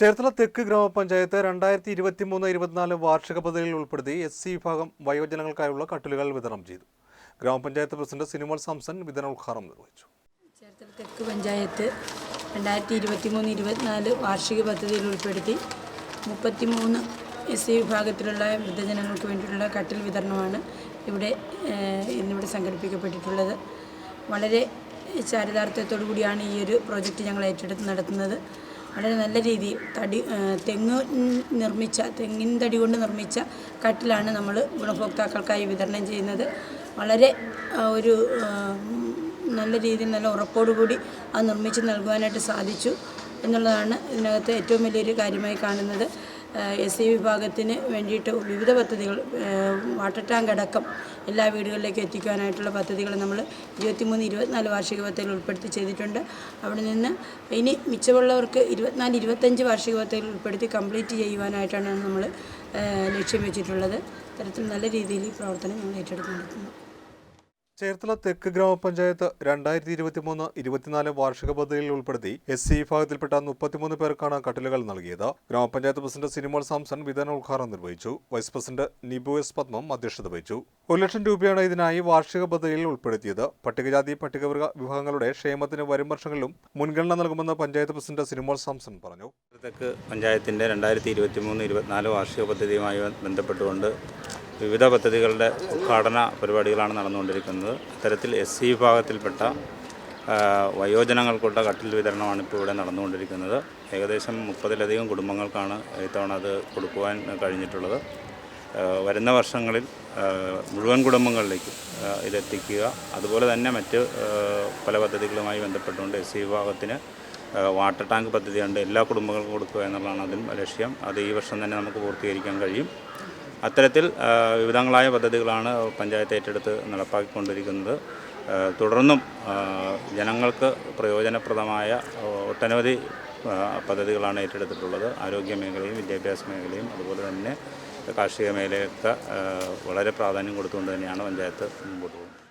ചേർത്തല തെക്ക് ഗ്രാമപഞ്ചായത്ത് രണ്ടായിരത്തി ഇരുപത്തി മൂന്ന് ഇരുപത്തിനാല് വാർഷിക പദ്ധതിയിൽ ഉൾപ്പെടുത്തി എസ് സി വിഭാഗം വയോജനങ്ങൾക്കായുള്ള കട്ടിലുകൾ വിതരണം ചെയ്തു. ഗ്രാമപഞ്ചായത്ത് പ്രസിഡന്റ് സിനിമോൾ സാംസൺ വിതരണ ഉദ്ഘാടനം നിർവഹിച്ചു. ചേർത്തല തെക്ക് പഞ്ചായത്ത് രണ്ടായിരത്തി ഇരുപത്തി മൂന്ന് ഇരുപത്തിനാല് വാർഷിക പദ്ധതിയിൽ ഉൾപ്പെടുത്തി മുപ്പത്തി മൂന്ന് എസ് സി വിഭാഗത്തിലുള്ള വൃദ്ധജനങ്ങൾക്ക് വേണ്ടിയിട്ടുള്ള കട്ടിൽ വിതരണമാണ് ഇവിടെ ഇന്നിവിടെ സംഘടിപ്പിക്കപ്പെട്ടിട്ടുള്ളത്. വളരെ ചാരിതാർത്ഥ്യത്തോടു കൂടിയാണ് ഈ ഒരു പ്രോജക്റ്റ് ഞങ്ങൾ ഏറ്റെടുത്ത് നടത്തുന്നത്. വളരെ നല്ല രീതിയിൽ തടി തെങ്ങ് നിർമ്മിച്ച തെങ്ങിൻ തടി കൊണ്ട് നിർമ്മിച്ച കട്ടിലാണ് നമ്മൾ ഗുണഭോക്താക്കൾക്കായി വിതരണം ചെയ്യുന്നത്. വളരെ ഒരു നല്ല രീതിയിൽ നല്ല ഉറപ്പോടുകൂടി അത് നിർമ്മിച്ച് നൽകുവാനായിട്ട് സാധിച്ചു എന്നുള്ളതാണ് ഇതിനകത്ത് ഏറ്റവും വലിയൊരു കാര്യമായി കാണുന്നത്. എസ് സി വിഭാഗത്തിന് വേണ്ടിയിട്ട് വിവിധ പദ്ധതികൾ വാട്ടർ ടാങ്ക് അടക്കം എല്ലാ വീടുകളിലേക്കും എത്തിക്കാനായിട്ടുള്ള പദ്ധതികൾ നമ്മൾ ഇരുപത്തിമൂന്ന് ഇരുപത്തിനാല് വാർഷിക പദ്ധതികൾ ഉൾപ്പെടുത്തി ചെയ്തിട്ടുണ്ട്. അവിടെ നിന്ന് ഇനി മിച്ചമുള്ളവർക്ക് ഇരുപത്തിനാല് ഇരുപത്തഞ്ച് വാർഷിക പദ്ധതികൾ ഉൾപ്പെടുത്തി കംപ്ലീറ്റ് ചെയ്യുവാനായിട്ടാണ് നമ്മൾ ലക്ഷ്യം വെച്ചിട്ടുള്ളത്. ഇത്തരത്തിൽ നല്ല രീതിയിൽ ഈ പ്രവർത്തനം ഞങ്ങൾ ഏറ്റെടുത്ത് ചേർത്തല തെക്ക് ഗ്രാമപഞ്ചായത്ത് രണ്ടായിരത്തി ഇരുപത്തി മൂന്ന് ഇരുപത്തിനാല് വാർഷിക പദ്ധതിയിൽ ഉൾപ്പെടുത്തി എസ് സി വിഭാഗത്തിൽപ്പെട്ട മുപ്പത്തിമൂന്ന് പേർക്കാണ് കട്ടിലുകൾ നൽകിയത്. ഗ്രാമപഞ്ചായത്ത് പ്രസിഡന്റ് സിനിമോൾ സാംസൺ വിതരണ ഉദ്ഘാടനം നിർവഹിച്ചു. Vice president Nibu S Padmam അധ്യക്ഷത വഹിച്ചു. ഒരു ലക്ഷം രൂപയാണ് ഇതിനായി വാർഷിക പദ്ധതിയിൽ ഉൾപ്പെടുത്തിയത്. പട്ടികജാതി പട്ടികവർഗ വിഭാഗങ്ങളുടെ ക്ഷേമത്തിന് വരും വർഷങ്ങളിലും മുൻഗണന നൽകുമെന്ന് പഞ്ചായത്ത് പ്രസിഡന്റ് സിനിമോൾ സാംസൺ പറഞ്ഞു. തെക്ക് പഞ്ചായത്തിന്റെ രണ്ടായിരത്തി ഇരുപത്തി മൂന്ന് ഇരുപത്തിനാല് വാർഷിക പദ്ധതിയുമായി ബന്ധപ്പെട്ടുകൊണ്ട് വിവിധ പദ്ധതികളുടെ ഉദ്ഘാടന പരിപാടികളാണ് നടന്നുകൊണ്ടിരിക്കുന്നത്. അത്തരത്തിൽ എസ് സി വിഭാഗത്തിൽപ്പെട്ട വയോജനങ്ങൾക്കുള്ള കട്ടിൽ വിതരണമാണ് ഇപ്പോൾ ഇവിടെ നടന്നുകൊണ്ടിരിക്കുന്നത്. ഏകദേശം മുപ്പതിലധികം കുടുംബങ്ങൾക്കാണ് ഇത്തവണ അത് കൊടുക്കുവാൻ കഴിഞ്ഞിട്ടുള്ളത്. വരുന്ന വർഷങ്ങളിൽ മുഴുവൻ കുടുംബങ്ങളിലേക്കും ഇതെത്തിക്കുക. അതുപോലെ തന്നെ മറ്റ് പല പദ്ധതികളുമായി ബന്ധപ്പെട്ടുകൊണ്ട് എസ് സി വിഭാഗത്തിന് വാട്ടർ ടാങ്ക് പദ്ധതിയുണ്ട്. എല്ലാ കുടുംബങ്ങൾക്കും കൊടുക്കുക എന്നുള്ളതാണ് അതിൽ ലക്ഷ്യം. അത് ഈ വർഷം തന്നെ നമുക്ക് പൂർത്തീകരിക്കാൻ കഴിയും. അത്തരത്തിൽ വിവിധങ്ങളായ പദ്ധതികളാണ് പഞ്ചായത്ത് ഏറ്റെടുത്ത് നടപ്പാക്കിക്കൊണ്ടിരിക്കുന്നത്. തുടർന്നും ജനങ്ങൾക്ക് പ്രയോജനപ്രദമായ ഒട്ടനവധി പദ്ധതികളാണ് ഏറ്റെടുത്തിട്ടുള്ളത്. ആരോഗ്യ മേഖലയും വിദ്യാഭ്യാസ മേഖലയും അതുപോലെ തന്നെ കാർഷിക മേഖലയൊക്കെ വളരെ പ്രാധാന്യം കൊടുത്തുകൊണ്ട് തന്നെയാണ് പഞ്ചായത്ത് മുമ്പോട്ട് പോകുന്നത്.